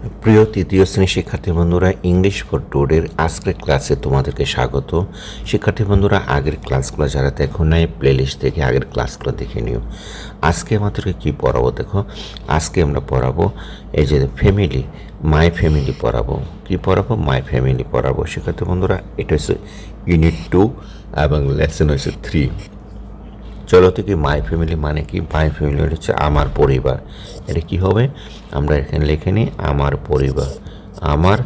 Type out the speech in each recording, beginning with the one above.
প্রিয় তৃতীয় শ্রেণির শিক্ষার্থী বন্ধুরা ইংলিশ ফর টুডের আজকের ক্লাসে তোমাদেরকে স্বাগত। শিক্ষার্থী বন্ধুরা, আগের ক্লাসগুলো যারা দেখো নাই প্লেলিস্ট থেকে আগের ক্লাসগুলো দেখে নিও। আজকে আমাদেরকে কি পড়াবো দেখো? আজকে আমরা পড়াবো এই যে ফ্যামিলি মাই ফ্যামিলি পড়াবো। কি পড়াবো? মাই ফ্যামিলি পড়াবো। শিক্ষার্থী বন্ধুরা, এটা হচ্ছে ইউনিট টু এবং লেসন হচ্ছে থ্রি চলো থেকে মাই ফ্যামিলি মানে কি? মাই ফ্যামিলি হচ্ছে আমার পরিবার। এটা কি হবে? আমরা এখানে লিখে নিই, আমার পরিবার। আমার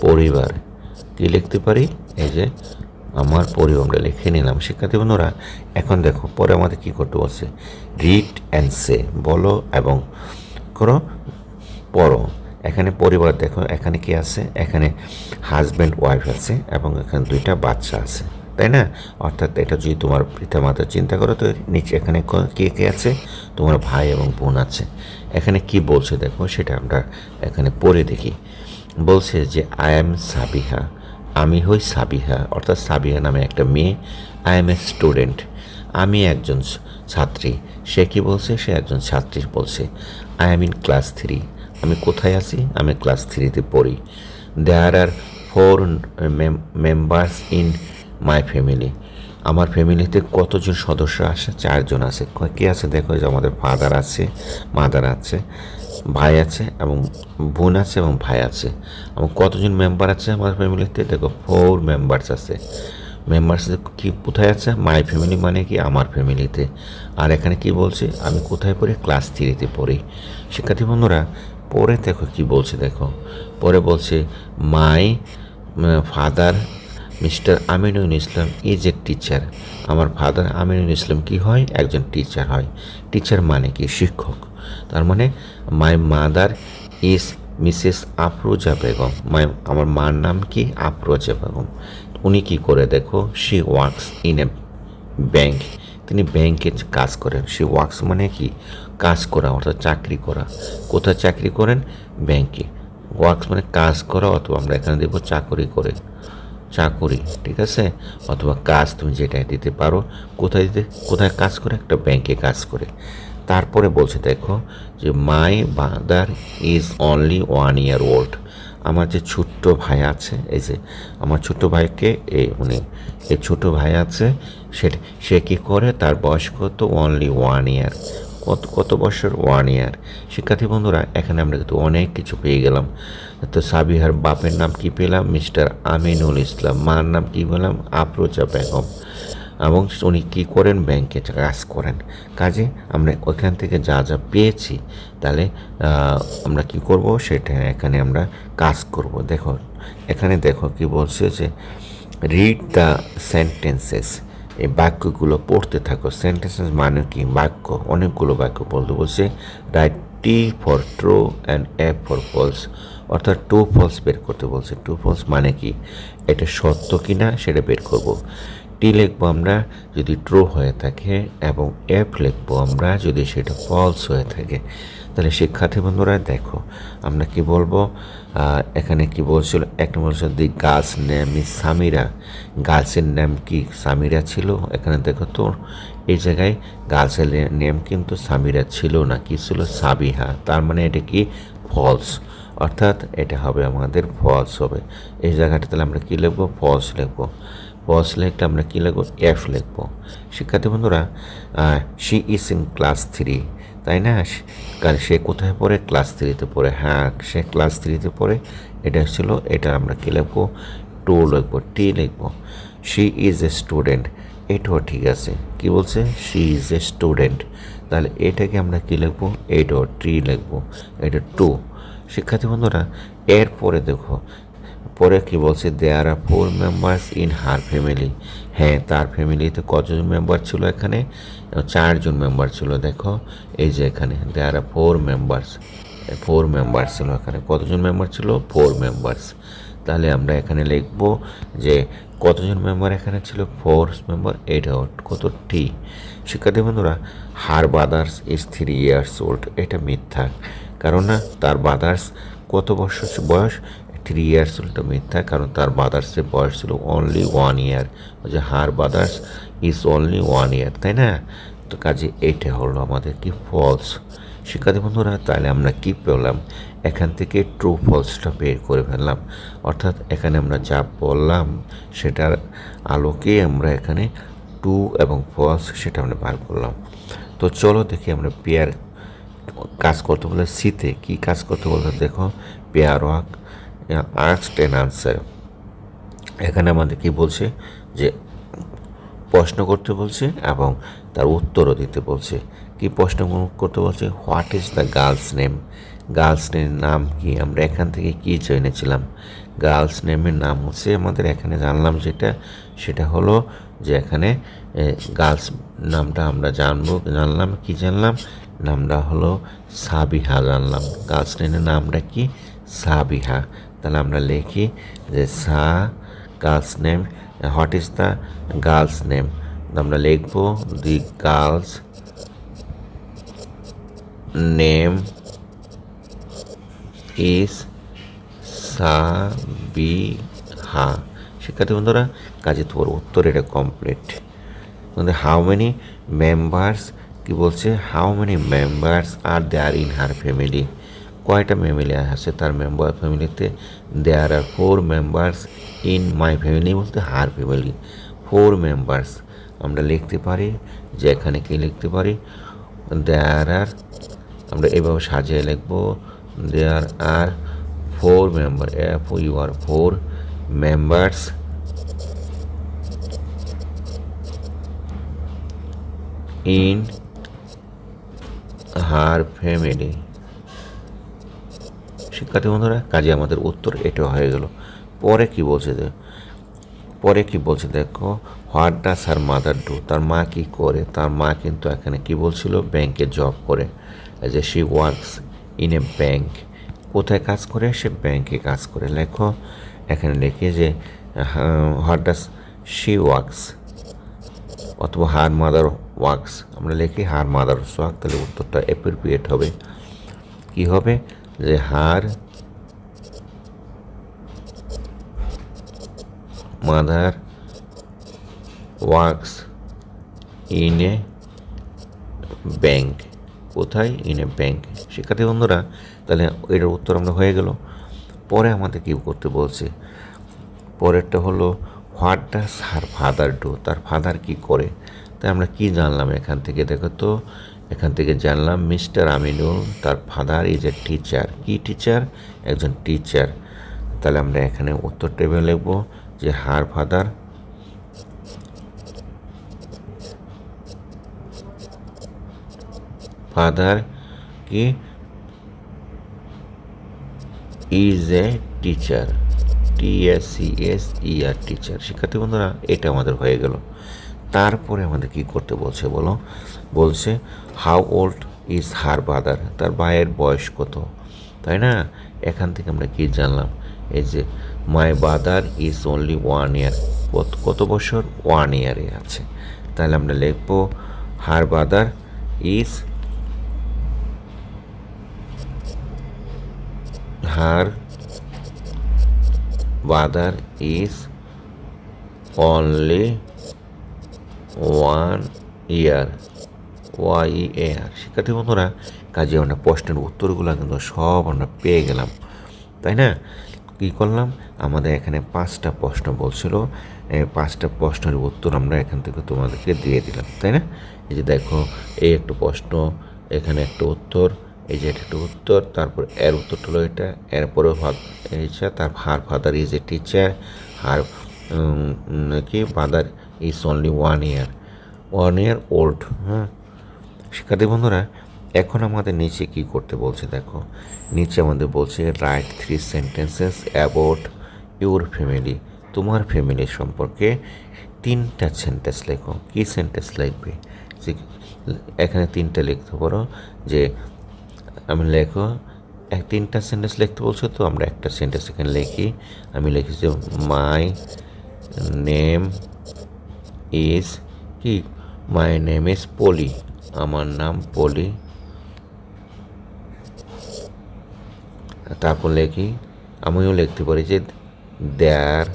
পরিবার। কি লিখতে পারি? এই যে, আমার পরিবার আমরা লিখে নিলাম। শিক্ষার্থী বন্ধুরা, এখন দেখো, পরে আমাদের কি করতে বলছে? রিড অ্যান্ড সে বলো এবং করো, পড়ো। এখানে পরিবার দেখো, এখানে কি আছে? এখানে হাজব্যান্ড ওয়াইফ আছে এবং এখানে দুইটা বাচ্চা আছে। তাই না? অর্থাৎ এটা যদি তোমার পিতা মাতা চিন্তা করো, তো নিচে এখানে কে কে আছে? তোমার ভাই এবং বোন আছে। এখানে কি বলছে দেখো, সেটা আমরা এখানে পড়ে দেখি। বলছে যে আই এম সাবিহা। আমি হই সাবিহা। অর্থাৎ সাবিহা নামে একটা মেয়ে। আই এম এ স্টুডেন্ট আমি একজন ছাত্রী। সে কি বলছে? সে একজন ছাত্রী বলছে I am in class three আমি কোথায় আছি? আমি ক্লাস থ্রিতে পড়ি। There are four members in my family আমার ফ্যামিলিতে কতজন সদস্য আছে? চারজন আছে। কে আছে? দেখো যে আমাদের ফাদার আছে মাদার আছে, ভাই আছে এবং বোন আছে এবং ভাই আছে। এবং কতজন মেম্বার আছে আমার ফ্যামিলিতে? দেখো ফোর মেম্বার্স আছে। মেম্বার্স কি, কোথায় আছে? মাই ফ্যামিলি মানে কি? আমার ফ্যামিলিতে। আর এখানে কি বলছে? আমি কোথায় পড়ি? ক্লাস থ্রিতে পড়ি। শিক্ষার্থী বন্ধুরা, পরে দেখো কি বলছে, দেখো। পরে বলছে my father mister Aminul Islam is a teacher. আমার ফাদার আমিনুল ইসলাম কি হয়? একজন টিচার হয়। টিচার মানে কি? শিক্ষক। তার মানে my mother is missus Afroza Begum my আমার মার নাম কি? আফরোজা বেগম উনি কি করে দেখো? She works in a bank তিনি ব্যাংকে কাজ করেন। সে ওয়ার্কস মানে কি? কাজ করা, অর্থাৎ চাকরি করা। কোথায় চাকরি করেন? ব্যাংকে। ওয়ার্কস মানে কাজ করা, অথবা আমরা এখানে দেবো চাকরি করে। চাকুরি ঠিক আছে? অথবা কাজ তুমি যেটাই দিতে পারো, কোথায় দিতে, কোথায় কাজ করে? একটা ব্যাংকে কাজ করে। তারপরে বলছে, দেখো যে my brother is only one year old আমার যে ছোট্ট ভাই আছে, এই যে আমার ছোট্ট ভাইকে এই উনি এই ছোট ভাই আছে সেটা সে কী করে? তার বয়স কত? অনলি ওয়ান ইয়ার কত কত বছর? ওয়ান ইয়ার শিক্ষার্থী বন্ধুরা, এখানে আমরা কিন্তু অনেক কিছু পেয়ে গেলাম। তো সাবিহার বাপের নাম কি পেলাম? মিস্টার আমিনুল ইসলাম। মার নাম কি পেলাম আফরোজা বেগম। এবং উনি কী করেন? ব্যাংকে কাজ করেন। কাজে আমরা ওখান থেকে যা যা পেয়েছি, তাহলে আমরা কি করব? সেটা এখানে আমরা কাজ করব। দেখো, এখানে দেখো কি বলছে যে রিড দ্য সেন্টেন্সেস এই বাক্যগুলো পড়তে থাকো। সেন্টেন্সেস মানে কি? বাক্য। অনেকগুলো বাক্য বলতে বলছে write T for true and F for false অর্থাৎ টু ফলস বের করতে বলছে। টু ফলস মানে কি? এটা সত্য কি না সেটা বের করব। টি লিখব আমরা যদি ট্রু হয়ে থাকে এবং এফ লিখব আমরা যদি সেটা ফলস হয়ে থাকে। তাহলে শিক্ষার্থী বন্ধুরা, দেখো, আমরা কি বলব? এখানে কি বলছিল? এক নম্বর the girls name is Samira. গার্লসের নাম কি সামিরা ছিল? এখানে দেখো তো, এই জায়গায় গার্লসের নেম কিন্তু সামিরা ছিল না, কি ছিল? সাবিহা। তার মানে এটা কি? ফলস। অর্থাৎ এটা হবে আমাদের ফলস হবে। এই জায়গাটা তাহলে আমরা কী লিখব? ফলস লিখব। ফলস লিখলে আমরা কী লিখব? এফ লিখব। শিক্ষার্থী বন্ধুরা she is in class three তাই না? কারণ সে কোথায় পড়ে? ক্লাস থ্রিতে পড়ে। হ্যাঁ সে ক্লাস থ্রিতে পড়ে। এটা ছিল, এটা আমরা কী লিখব? টু লিখব, টি লিখব। She is a student. এটাও ঠিক আছে। কি বলছে? She is a student. তাহলে এটাকে আমরা কী লিখব? এটাও টি লিখব। এটা টু। শিক্ষার্থী বন্ধুরা, এরপরে দেখো পরে কি বলছে there are four members in her family হ্যাঁ তার ফ্যামিলিতে কতজন মেম্বার ছিল এখানে? চারজন মেম্বার ছিল, দেখো, এই যে এখানে there are four members four member ছিল এখানে। কতজন মেম্বার ছিল? ফোর মেম্বার্স তাহলে আমরা এখানে লিখব যে কতজন মেম্বার এখানে ছিল? ফোর মেম্বার এইট আউট কত টি শিক্ষার্থী বন্ধুরা her brothers is three years old এটা মিথ্যা। কারণ না, তার বাদার্স কত বছর বয়স? থ্রি ইয়ার্স ওল্ড মিথ্যা, কারণ তার বাদার্সের বয়স ছিল অনলি ওয়ান ইয়ার যে her brothers is only one year তাই না? তো কাজে এইটা হলো আমাদের কি ফলস শিক্ষার্থী বন্ধুরা, তাহলে আমরা কি পেলাম? এখান থেকে ট্রু ফলসটা বের করে ফেললাম। অর্থাৎ এখানে আমরা যা বললাম, সেটার আলোকে আমরা এখানে ট্রু এবং ফলস সেটা আমরা বার করলাম। তো চলো দেখি আমরা পেয়ার কাজ করতে বলে সিতে কি কাজ করতে বলতে দেখো। Pair work arts ten answer এখানে আমাদের কি বলছে? যে প্রশ্ন করতে বলছে এবং তার উত্তরও দিতে বলছে। কি প্রশ্ন করতে বলছে? What is the girls name girls নেমের নাম কি? আমরা এখান থেকে কি জেনেছিলাম? গার্লস নেমের নাম হচ্ছে আমাদের এখানে জানলাম যেটা। সেটা হলো যে এখানে গার্লস নামটা আমরা জানব, জানলাম, কি জানলাম? নামটা হলো সাবিহা জানলাম। গার্লস নেমের নামটা কি? সাবিহা। তাহলে আমরা লিখি যে সা girls name, what is the girls name? আমরা লিখব the girls name is Sabiha শিক্ষার্থী বন্ধুরা, কাজে তোমার উত্তর এটা কমপ্লিট হাউ মেনি মেম্বার্স কি বলছে? How many members are there in her family কয়টা ফ্যামিলি আছে তার মেম্বার ফ্যামিলিতে there are four members in my family বলতে হার ফ্যামিলি ফোর মেম্বার্স আমরা লিখতে পারি যে এখানে কি লিখতে পারি? দেয়ার আর আমরা এভাবে সাজিয়ে লিখব there are four member F U R four members in her family শিক্ষার্থী বন্ধুরা, কাজে আমাদের উত্তর এটা হয়ে গেল। পরে কি বলছে পরে কি বলছে দেখো, what does her mother do? তার মা কি করে? তার মা কিন্তু এখানে কি বলছিল? ব্যাংকে জব করে। যে she works in a bank কোথায় কাজ করে? সে ব্যাংকে কাজ করে। লেখো, এখানে লিখে যে হোয়াট ডাস শি ওয়ার্কস অথবা হার মাদার ওয়ার্কস। আমরা লিখি হার মাদার ওয়ার্ক তাহলে উত্তরটা অ্যাপ্রোপ্রিয়েট হবে। কি হবে? যে her mother works in a bank. কোথায়? In a bank. শিক্ষার্থী বন্ধুরা, তাহলে এটার উত্তর আমরা হয়ে গেল। পরে আমাদের কী করতে বলছে? পরেরটা হলো, what does her father do? তার ফাদার কি করে? তাই আমরা কি জানলাম এখান থেকে? দেখো তো এখান থেকে জানলাম মিস্টার আমিনুল, তার ফাদার ইজ এ টিচার কি টিচার একজন টিচার তাহলে আমরা এখানে উত্তর টেবিল লিখব যে, হার ফাদার ফাদার কি is a teacher T S C S E R teacher শিক্ষার্থী বন্ধুরা, এটা আমাদের হয়ে গেল। তারপরে আমাদের কি করতে বলছে বলো? বলছে how old is her brother তার ভাইয়ের বয়স কত? তাই না? এখান থেকে আমরা কি জানলাম? এই যে my brother is only one year কত বছর? ওয়ান ইয়ারে আছে। তাহলে আমরা লিখব her brother is her brother is only one year, Y air. শিক্ষার্থী বন্ধুরা, কাজে আমরা প্রশ্নের উত্তরগুলো কিন্তু সব আমরা পেয়ে গেলাম। তাই না? কী করলাম? আমাদের এখানে পাঁচটা প্রশ্ন বলছিল। পাঁচটা প্রশ্নের উত্তর আমরা এখান থেকে তোমাদেরকে দিয়ে দিলাম। তাই না? এই যে দেখো, এই একটা প্রশ্ন, এখানে একটা উত্তর, এই যে একটা উত্তর, তারপর এর উত্তরটা হলো এটা, এরপরে ইচ্ছা তার her father is a teacher her কি? Father is only one year one year old হ্যাঁ? শিক্ষার্থী বন্ধুরা, এখন আমাদের নিচে কি করতে বলছে দেখো। নিচে আমাদের বলছে write three sentences about your family তোমার ফ্যামিলির সম্পর্কে তিনটা সেন্টেন্স লেখো। কী সেন্টেন্স লিখবে? যে এখানে তিনটা লিখতে পারো, যে আমি লেখো, এক তিনটা সেন্টেন্স লিখতে বলছো তো, আমরা একটা সেন্টেন্স এখানে লিখি। আমি লিখি যে মাই নেম ইজ কি মাই নেম ইজ পলি আমার নাম পলি তারপর লিখি, আমিও লিখতে পারি যে there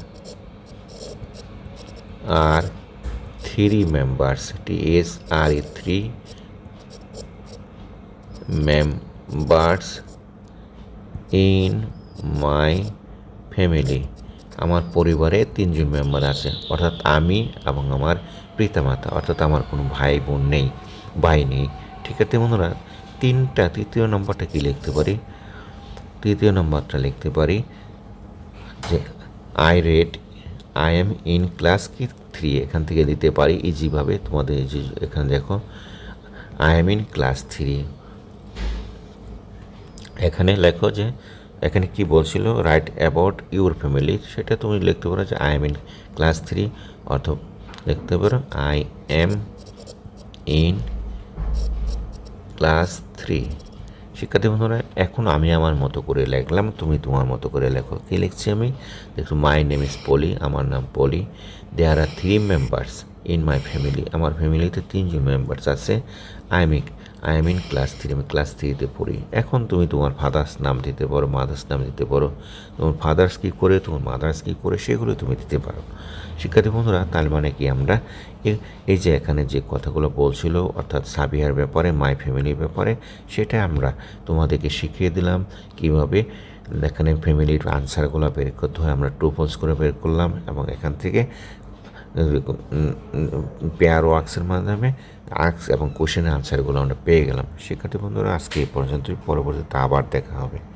are three members T S R E three members in my family পরিবারে তিনজন মেম্বার আছে। অর্থাৎ আমি এবং আমার পিতামাতা, অর্থাৎ আমার কোনো ভাই বোন নেই, ভাই নেই। ঠিক আছে বন্ধুরা, তিনটা, তৃতীয় নম্বরটা কি লিখতে পারি? তৃতীয় নম্বরটা লিখতে পারি যে I read I am in class কি থ্রি এখান থেকে দিতে পারি ইজিভাবে তোমাদের এখানে দেখো I am in class three এখানে লেখো যে এখানে কি বলছিল? রাইট অ্যাবাউট ইউর ফ্যামিলি সেটা তুমি লিখতে পারো যে I am in class three অর্থ লিখতে পারো I am in class three শিক্ষার্থী বন্ধুরা, এখন আমি আমার মতো করে লিখলাম, তুমি তোমার মতো করে লেখো। কী লিখছি আমি? দেখো মাই নেম ইজ পলি আমার নাম Poli there are three members in my family আমার ফ্যামিলিতে তিনজন মেম্বার্স আছে। I am I am in class three আমি ক্লাস থ্রিতে পড়ি। এখন তুমি তোমার ফাদার্স নাম দিতে পারো মাদার্স নাম দিতে পারো। তোমার ফাদার্স কী করে, তোমার মাদার্স কী করে, সেগুলো তুমি দিতে পারো। শিক্ষার্থী বন্ধুরা, তার মানে কি আমরা? এই যে এখানে যে কথাগুলো বলছিল, অর্থাৎ সাবিহার ব্যাপারে মাই ফ্যামিলির ব্যাপারে, সেটা আমরা তোমাদেরকে শিখিয়ে দিলাম। কীভাবে এখানে ফ্যামিলির আনসারগুলো বের করতে হয়, আমরা টু ফলস করে বের করলাম এবং এখান থেকে পেয়ার ওয়ার্কসের মাধ্যমে আর্কস এবং কোশ্চেনের আনসারগুলো আমরা পেয়ে গেলাম। শিক্ষার্থী বন্ধুরা, আজকে এই পর্যন্তই। পরবর্তীতে আবার দেখা হবে।